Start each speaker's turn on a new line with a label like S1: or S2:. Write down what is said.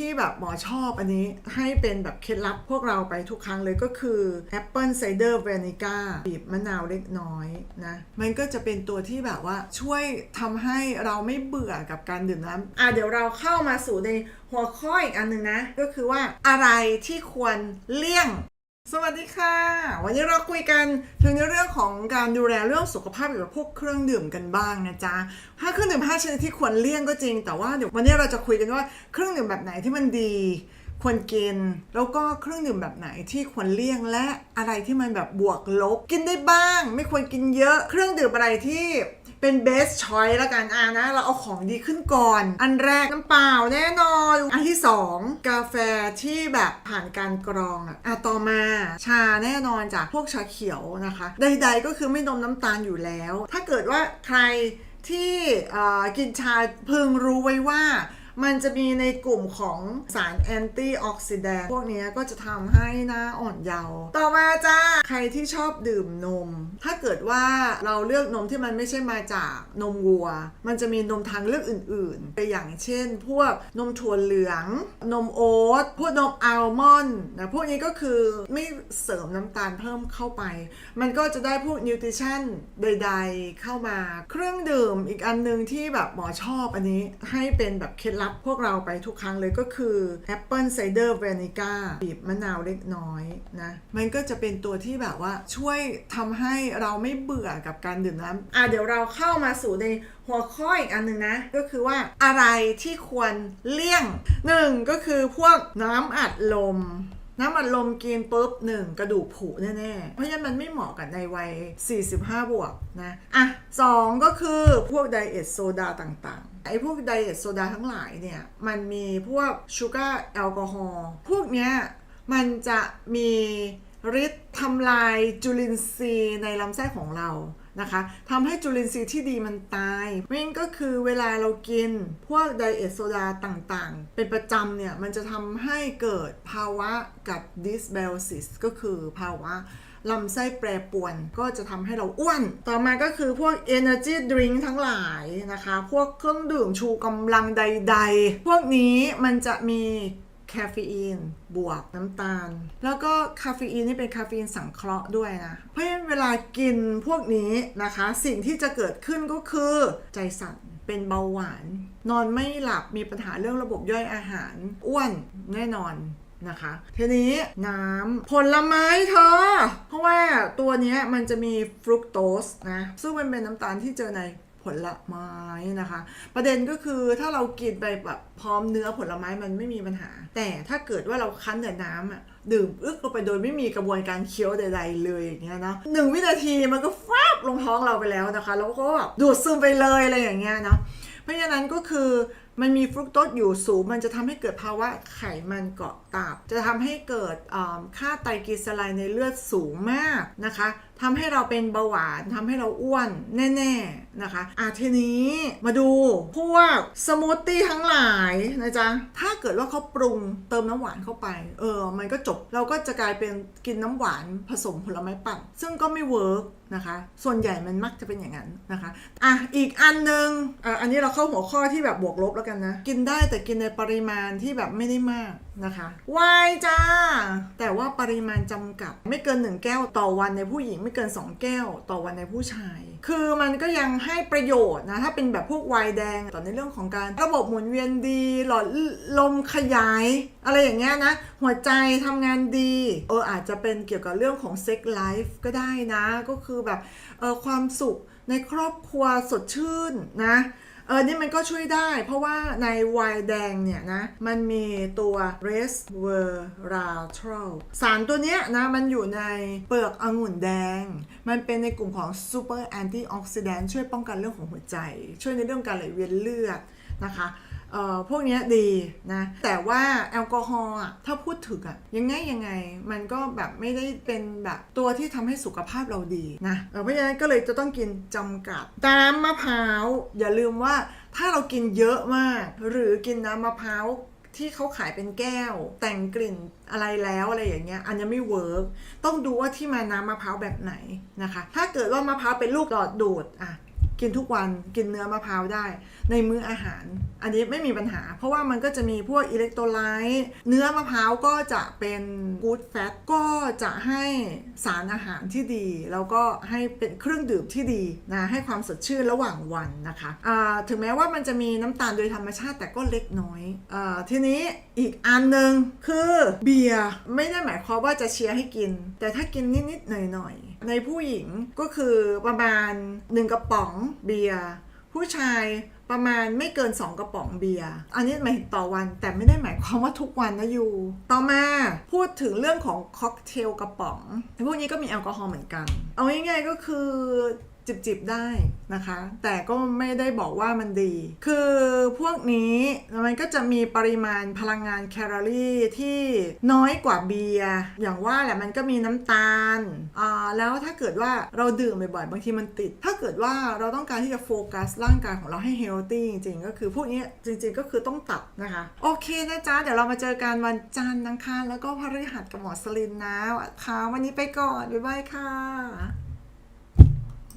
S1: ที่แบบหมอชอบอันนี้ให้เป็นแบบเคล็ดลับพวกเราไปทุกครั้งเลยก็คือ Apple Cider Vinegar บีบมะนาวเล็กน้อยนะมันก็จะเป็นตัวที่แบบว่าช่วยทำให้เราไม่เบื่อกับการดื่มน้ำอะเดี๋ยวเราเข้ามาสู่ในหัวข้ออีกอันหนึ่งนะ ก็คือว่าอะไรที่ควรเลี่ยง สวัสดีค่ะ วันนี้เราคุยกันถึงในเรื่องของการดูแลเรื่องสุขภาพเกี่ยวกับพวกเครื่องดื่มกันบ้างนะจ๊ะถ้าเครื่องดื่มห้าชนิดที่ควรเลี่ยงก็จริง แต่ว่าเดี๋ยววันนี้เราจะคุยกันว่าเครื่องดื่มแบบไหนที่มันดีควรกิน แล้วก็เครื่องดื่มแบบไหนที่ควรเลี่ยงและอะไรที่มันแบบบวกลบกินได้บ้าง ไม่ควรกินเยอะ เครื่องดื่มอะไรที่ เป็นเบสชอยละกันอ่านะ เราเอาของดีขึ้นก่อน อันแรกน้ำเปล่าแน่นอน อันที่สองกาแฟที่แบบผ่านการกรองอะอะต่อมาชาแน่นอนจากพวกชาเขียวนะคะ ใด ๆ ก็คือไม่นมน้ำตาลอยู่แล้ว ถ้าเกิดว่าใครที่อ่อกินชาพึงรู้ไว้ว่า มันจะมีในกลุ่มของสารแอนตี้ออกซิแดนต์พวกนี้ก็จะทำให้หน้าอ่อนเยาว์ต่อมาจ้าใครที่ชอบดื่มนม ถ้าเกิดว่าเราเลือกนมที่มันไม่ใช่มาจากนมวัว มันจะมีนมทางเลือกอื่นๆไปอย่างเช่น พวกนมถั่วเหลือง นมโอ๊ตพวกนมอัลมอนด์นะพวกนี้ก็คือไม่เสริมน้ำตาลเพิ่มเข้าไป มันก็จะได้พวกนิวทริชั่นใด ๆ เข้ามา เครื่องดื่มอีกอันหนึงที่แบบหมอชอบอันนี้ให้เป็นแบบเคล็ดลับพวกเราไปทุกครั้งเลยก็คือ Apple Cider Vinegar บีบมะนาวเล็กน้อยนะ มันก็จะเป็นตัวที่แบบว่าช่วยทำให้เราไม่เบื่อกับการดื่มน้ำอะเดี๋ยวเราเข้ามาสู่ในหัวข้ออีกอันหนึ่งนะ ก็คือว่าอะไรที่ควรเลี่ยงหนึ่งก็คือพวกน้ำอัดลม น้ำอัดลมกินปุ๊บหนึ่งกระดูกผุแน่ๆ เพราะฉะนั้นมันไม่เหมาะกับในวัย 45 บวกนะ อะสองก็คือพวกไดเอทโซดาต่างๆ ไอ้พวกไดเอทโซดาทั้งหลายเนี่ย มันมีพวกชูการ์แอลกอฮอล์พวกเนี้ยมันจะมีฤทธิ์ทำลายจุลินทรีย์ในลำไส้ของเรา นะคะทำให้จุลินทรีย์ที่ดีมันตายนั่นก็คือเวลาเรากินพวกไดเอทโซดาต่างๆ เป็นประจำเนี่ย มันจะทำให้เกิดภาวะกับดิสเบลซิสก็คือภาวะลำไส้แปรปวนก็จะทำให้เราอ้วน ต่อมาก็คือพวก Energy Drink ทั้งหลายนะคะ พวกเครื่องดื่มชูกำลังใด ๆ พวกนี้มันจะมี คาเฟอีนบวกน้ำตาล แล้วก็คาเฟอีนนี่เป็นคาเฟอีนสังเคราะห์ด้วยนะ เพราะฉะนั้นเวลากินพวกนี้นะคะ สิ่งที่จะเกิดขึ้นก็คือใจสั่นเป็นเบาหวาน นอนไม่หลับมีปัญหาเรื่องระบบย่อยอาหารอ้วนแน่นอนนะคะทีนี้น้ำผลไม้เธอ เพราะว่าตัวนี้มันจะมีฟรุกโตสนะ ซึ่งมันเป็นน้ำตาลที่เจอใน ผลไม้นะคะ ประเด็นก็คือถ้าเรากินไปแบบพร้อมเนื้อผลไม้มันไม่มีปัญหา แต่ถ้าเกิดว่าเราคั้นแต่น้ำอะดื่มอึกลงไปโดยไม่มีกระบวนการเคี้ยวใด ๆ เลยอย่างเงี้ยนะหนึ่งวินาทีมันก็ฟาบลงท้องเราไปแล้วนะคะ แล้วก็แบบดูดซึมไปเลยอะไรอย่างเงี้ยนะเพราะฉะนั้นก็คือ มันมีฟรุกโตสอยู่สูง มันจะทำให้เกิดภาวะไขมันเกาะตับ จะทำให้เกิดค่าไตรกลีเซอไรด์ในเลือดสูงมากนะคะทำให้เราเป็นเบาหวานทำให้เราอ้วนแน่ๆนะคะอะทีนี้มาดูพวกสมูทตี้ทั้งหลายนะจ๊ะ ถ้าเกิดว่าเขาปรุงเติมน้ำหวานเข้าไป เออ มันก็จบ เราก็จะกลายเป็นกินน้ำหวานผสมผลไม้ปั่น ซึ่งก็ไม่เวิร์กนะคะ ส่วนใหญ่มันมักจะเป็นอย่างนั้นนะคะ อะ อีกอันหนึงอะอันนี้เราเข้าหัวข้อที่แบบบวกลบแล้วกันนะ กินได้แต่กินในปริมาณที่แบบไม่ได้มาก นะคะวายจ้า แต่ว่าปริมาณจำกัด ไม่เกิน 1 แก้วต่อวันในผู้หญิง ไม่เกิน 2 แก้วต่อวันในผู้ชาย คือมันก็ยังให้ประโยชน์นะ ถ้าเป็นแบบพวกวน์แดงต่อในเรื่องของการระบบหมุนเวียนดี หลอดลมขยาย อะไรอย่างเงี้ยนะ หัวใจทำงานดี เอออาจจะเป็นเกี่ยวกับเรื่องของเซ็กไลฟ์ก็ได้นะ ก็คือแบบเออความสุขในครอบครัวสดชื่นนะ เออนี่มันก็ช่วยได้ เพราะว่าในไวน์แดงเนี่ยนะ มันมีตัว resveratrol สารตัวเนี้ยนะ มันอยู่ในเปลือกองุ่นแดง มันเป็นในกลุ่มของ super antioxidant ช่วยป้องกันเรื่องของหัวใจ ช่วยในเรื่องการไหลเวียนเลือดนะคะ พวกนี้ดีนะ แต่ว่าแอลกอฮอล์อะถ้าพูดถึงอะยังไงยังไงมันก็แบบไม่ได้เป็นแบบตัวที่ทำให้สุขภาพเราดีนะเออเพราะฉะนั้นก็เลยจะต้องกินจำกัดน้ำมะพร้าว อย่าลืมว่าถ้าเรากินเยอะมาก หรือกินน้ำมะพร้าวที่เขาขายเป็นแก้ว แต่งกลิ่นอะไรแล้วอะไรอย่างเงี้ยอันนี้ไม่เวิร์กต้องดูว่าที่มาน้ำมะพร้าวแบบไหนนะคะ ถ้าเกิดว่ามะพร้าวเป็นลูกหลอดดูดอะ กินทุกวันกินเนื้อมะพร้าวได้ ในมื้ออาหาร อันนี้ไม่มีปัญหา เพราะว่ามันก็จะมีพวกอิเล็กโทรไลต์เนื้อมะพร้าวก็จะเป็นกู๊ดแฟตก็จะให้สารอาหารที่ดี แล้วก็ให้เป็นเครื่องดื่มที่ดีนะให้ความสดชื่นระหว่างวันนะคะอ่าถึงแม้ว่ามันจะมีน้ำตาลโดยธรรมชาติแต่ก็เล็กน้อยอทีนี้อีกอันหนึ่งคือเบียร์ไม่ได้หมายความว่าจะเชียร์ให้กิน แต่ถ้ากินนิดๆหน่อยๆ ในผู้หญิงก็คือประมาณ 1 กระป๋องเบียร์ผู้ชายประมาณไม่เกิน 2 กระป๋องเบียร์ อันนี้หมายถึงต่อวันแต่ไม่ได้หมายความว่าทุกวันนะยูต่อมาพูดถึงเรื่องของค็อกเทลกระป๋องพวกนี้ก็มีแอลกอฮอล์เหมือนกัน เอาง่ายๆก็คือ จิบๆได้นะคะ แต่ก็ไม่ได้บอกว่ามันดี คือพวกนี้มันก็จะมีปริมาณพลังงานแคลอรี่ที่น้อยกว่าเบียร์อย่างว่าแหละมันก็มีน้ำตาลอ่าแล้วถ้าเกิดว่าเราดื่มบ่อยๆบางทีมันติด ถ้าเกิดว่าเราต้องการที่จะโฟกัสร่างกายของเราให้เฮลตี้จริงๆ ก็คือพวกนี้จริงๆก็คือต้องตัดนะคะ โอเคนะจ๊ะ เดี๋ยวเรามาเจอกันวันจันทร์อังคารแล้วก็พฤหัสกับหมอสลินนะค่ะวันนี้ไปก่อน บ๊ายบายค่ะ